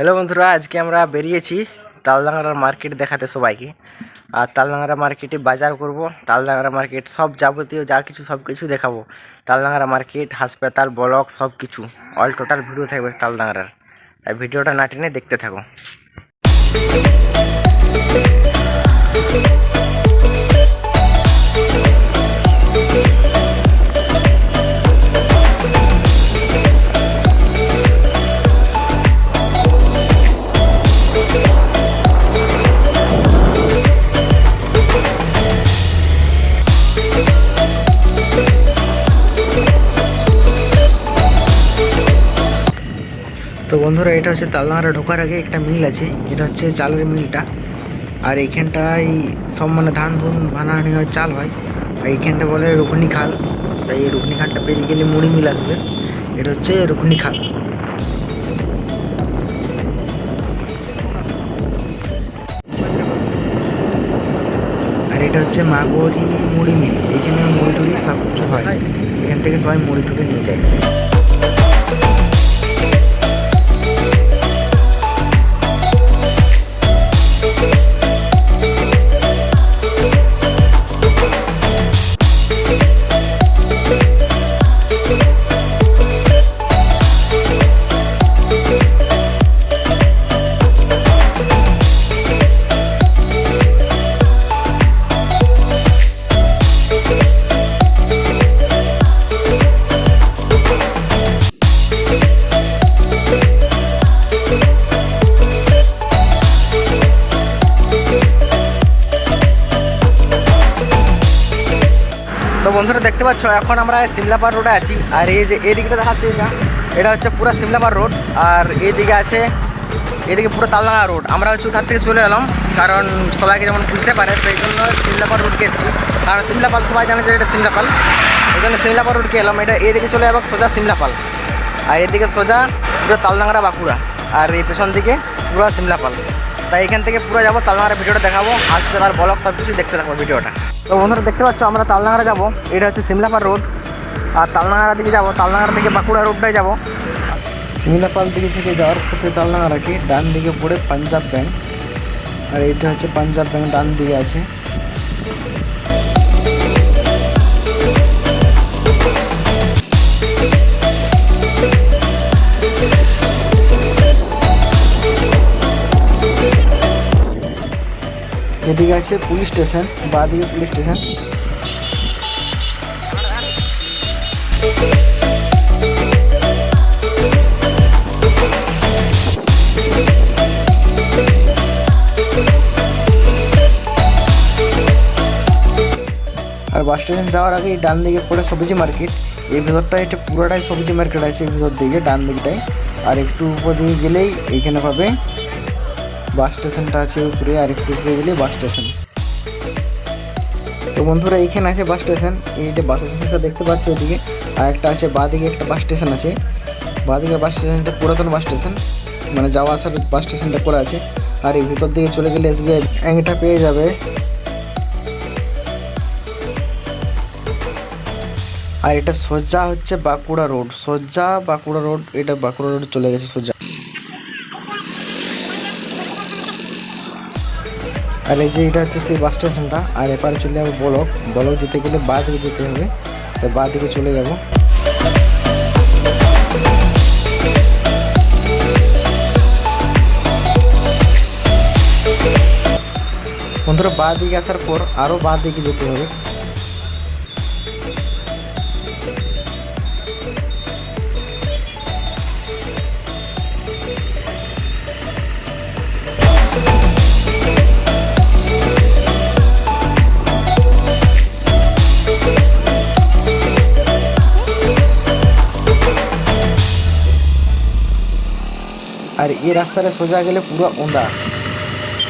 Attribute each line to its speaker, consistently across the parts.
Speaker 1: Hello বন্ধুরা, আজকে আমরা বেরিয়েছি তালডাঙ্গার মার্কেট দেখাতে সবাইকে। আর তালডাঙ্গারা মার্কেটে বাজার করব। তালডাঙ্গারা মার্কেট সব যাবতীয় যা কিছু, সব কিছু দেখাবো। তালডাঙ্গারা মার্কেট, হাসপাতাল, ব্লক, সব কিছু। অল টোটাল ভিডিও থাকবে তালডাঙ্গার। তাই ভিডিওটা না টেনে দেখতে থাকো। বন্ধুরা, এটা হচ্ছে তালডাঙ্গারা ঢোকার আগে একটা মিল আছে। এটা হচ্ছে চালের মিলটা। আর এইখানটায় সব মানে ধান ধুন বানানি হয় চাল হয়। আর এইখানটা বলে রুকনি খাল। তাই এই রুকনি খালটা পেরিয়ে গেলে মুড়ি মিল আসবে। এটা হচ্ছে রুকনি খাল। আর এটা হচ্ছে মাগরি মুড়ি মিল। এইখানে মুড়ি টুড়ি সব কিছু হয়। এখান থেকে সবাই মুড়ি টুড়ি নিয়ে যায়। পাচ্ছ? এখন আমরা সিমলাপার রোডে আছি। আর এই যে এই দিকটা দেখাচ্ছে এটা। এটা হচ্ছে পুরো সিমলাপার রোড আর এইদিকে আছে, এদিকে পুরো তালডাঙ্গা রোড আমরা হচ্ছে ওখান থেকে চলে এলাম, কারণ সবাইকে যেমন বুঝতে পারে, সেই জন্য সিমলাপার রোডকে এসেছি। কারণ সিমলাপাল সবাই জানে যে এটা সিমলাপাল এই জন্য সিমলাপার রোডকে এলাম। এটা এদিকে চলে যাব সোজা সিমলাপাল আর এদিকে সোজা পুরো তালডাঙ্গারা বাঁকুড়া। আর এই পেছন দিকে পুরো সিমলাপাল তাই এখান থেকে পুরো যাব তালডাঙ্গার ভিডিওটা দেখাবো হাসপাতাল ব্লক সব কিছু দেখতে থাকব ভিডিওটা। তো বন্ধুরা, দেখতে পাচ্ছ, আমরা তালডাঙ্গারা যাব, এটা হচ্ছে সিমলাপার রোড আর তালডাঙ্গার দিকে যাব তালডাঙ্গার থেকে বাঁকুড়া রোডটাই যাব। সিমলাপাল দিকে থেকে যাওয়ার পথে কি ডান দিকে পড়ে পাঞ্জাব ব্যাঙ্ক আর এটা হচ্ছে পাঞ্জাব ব্যাংক ডান দিকে আছে। এদিকে আছে পুলিশ স্টেশন, বা দিকে পুলিশ স্টেশন। আর বাস স্টেশন যাওয়ার আগে ডান দিকে পড়ে সবজি মার্কেট। এই ভিতরটা এটা পুরোটাই সবজি মার্কেট আছে, এই ভিতর দিকে ডান দিকটাই আর একটু উপর দিকে গেলেই এইখানে পাবে বাস স্টেশনটা আছে উপরে আর একটু উপরে গেলে বাস স্টেশন। তো বন্ধুরা এইখানে আছে বাস স্টেশন। এই যে বাস স্টেশনটা দেখতে পাচ্ছ ওদিকে, আর একটা আছে বাদিকে একটা বাস স্টেশন আছে। বাদিকে বাস স্টেশনটা পুরাতন বাস স্টেশন মানে যাওয়া আসার বাস স্টেশনটা করে আছে। আর এই ভিতর দিকে চলে গেলে এসবিআই ব্যাংকটা পেয়ে যাবে। আর এটা সোজা হচ্ছে বাঁকুড়া রোড। সোজা বাঁকুড়া রোড, এটা বাঁকুড়া রোড চলে গেছে সোজা। আর এই যে এটা হচ্ছে সেই বাস স্টেশনটা, আর এপারে চলে যাব বলক। বলক যেতে গেলে বা দিকে যেতে হবে, তো বা দিকে চলে যাব। বন্ধুরা, বা দিকে আসার পর আরও বা দিকে যেতে হবে। আর এই রাস্তাটা সোজা গেলে পুরো ওন্দা।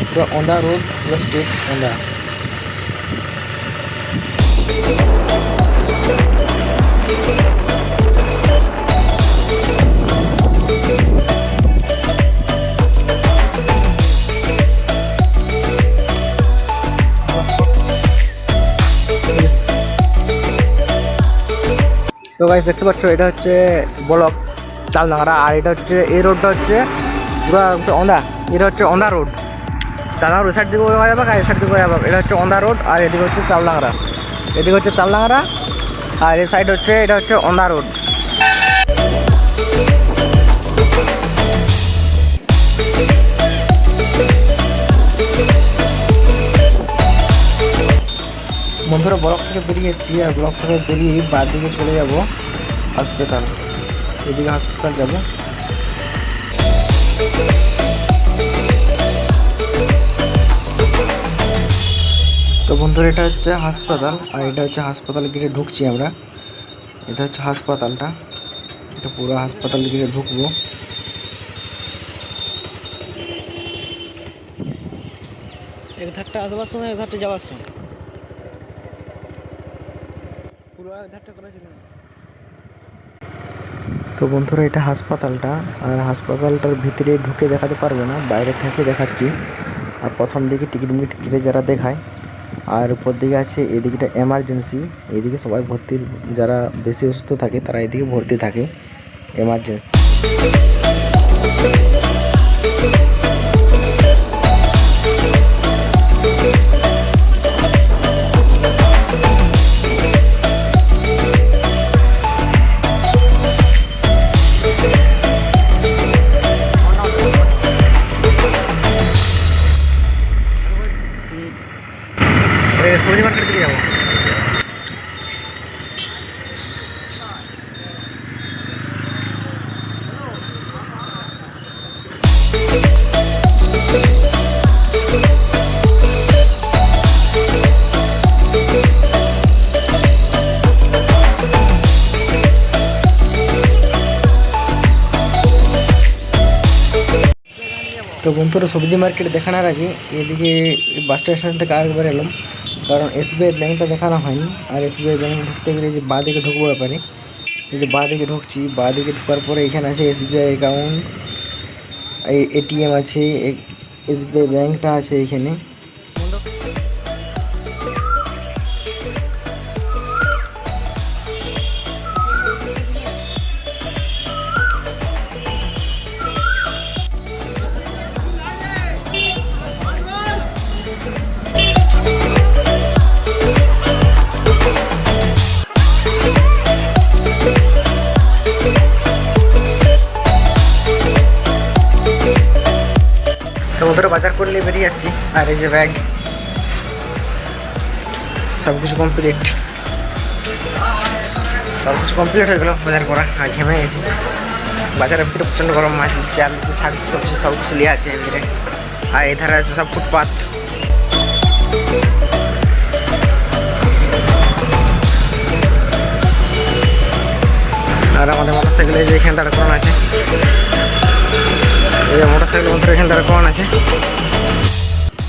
Speaker 1: পুরো ওন্দা রোড পুরো স্টেট ওন্দা। তো গাইজ দেখতে পাচ্ছ, এটা হচ্ছে ব্লক। চালডাঙ্গারা আর এটা হচ্ছে, এই রোডটা হচ্ছে পুরো এটা হচ্ছে অন্দা রোড তালডাঙ্গা ওই সাইড দিকে যাওয়া যাবে আর এই সাইড দিকে যাবে। এটা হচ্ছে অন্দা রোড আর এদিকে হচ্ছে চালডাঙ্গরা এদিকে হচ্ছে চালডাঙ্গরা আর এই সাইড হচ্ছে, এটা হচ্ছে অন্দা রোড বন্ধুরা ব্লক থেকে বেরিয়েছি আর ব্লক থেকে বেরিয়ে বাদ দিকে চলে যাব, হাসপাতাল। এদিকে হাসপাতাল যাব। তো বন্ধুরা এটা হচ্ছে হাসপাতাল আর এটা হচ্ছে হাসপাতাল গিয়ে ঢুকছি আমরা। এটা হচ্ছে হাসপাতালটা। এটা পুরো হাসপাতাল গিয়ে ঢুকবো।
Speaker 2: এক ধারটা আসবার সময় এক ধারটা যাওয়ার সময়। পুরো এক ধারটা করেছিল
Speaker 1: তো বন্ধুরা, এটা হাসপাতালটা। আর হাসপাতালটার ভিতরে ঢুকে দেখাতে পারবে না, বাইরে থেকে দেখাচ্ছি। আর প্রথম দিকে টিকিট মিট কেটে যারা দেখায়, আর উপর দিকে আছে এদিকেটা এমার্জেন্সি। এদিকে সবাই ভর্তি, যারা বেশি অসুস্থ থাকে, তারা এদিকে ভর্তি থাকে। এমার্জেন্সি। সবজি মার্কেট দিকে যাব তো বন্ধুরা সবজি মার্কেট দেখানোর আগে এদিকে বাস স্টেশন থেকে আরেকবার এলাম কারণ এসবিআই ব্যাঙ্কটা দেখানো হয়নি। আর এসবিআই ব্যাংক ঢুকতে গেলে যে বাঁ দিকে ঢুকবো ব্যাপারে, এই যে বাঁ দিকে ঢুকছি বাঁ দিকে ঢুকার পরে এখানে আছে এসবিআই অ্যাকাউন্ট এই এটিএম আছে এসবিআই ব্যাঙ্কটা আছে এখানে। তো বাজার করলে বেরিয়ে যাচ্ছি। আর এই যে ব্যাগ সব কিছু কমপ্লিট সব কিছু কমপ্লিট হয়ে গেলো বাজার করা আর ঘেমে গেছি। বাজারের ভিতরে প্রচণ্ড গরম, মাছ দিচ্ছে আর শাক সবজি সব কিছু নিয়ে আছে ভিতরে আর এধারে আছে সব ফুটপাথ আর আমাদের মোটর সাইকেলে যে এখানে দাঁড় করানো আছে। এই মোটর সাইকেল বন্ধুরা এখানে আছে।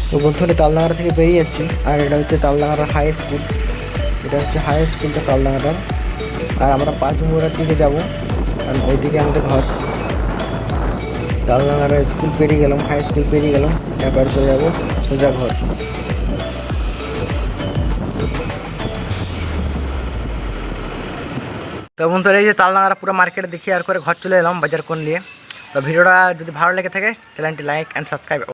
Speaker 1: তো বন্ধুরা তালডাঙ্গার থেকে বেরিয়ে যাচ্ছি। আর এটা হচ্ছে তালডাঙ্গার হাই স্কুল এটা হচ্ছে হাই স্কুলটা তালডাঙ্গাটার। আর আমরা পাঁচ মুড়ার দিকে যাব। কারণ ওইদিকে আমাদের ঘর। তালডাঙ্গার স্কুল পেরিয়ে গেলাম হাই স্কুল পেরিয়ে গেলাম। এবার চলে যাব সোজা ঘর। তো বন্ধুরা এই যে তালডাঙ্গারা পুরো মার্কেট দেখি আর করে ঘর চলে এলাম বাজার কোন নিয়ে। তো ভিডিওটা যদি ভালো লেগে থাকে চ্যানেলটি লাইক অ্যান্ড সাবস্ক্রাইব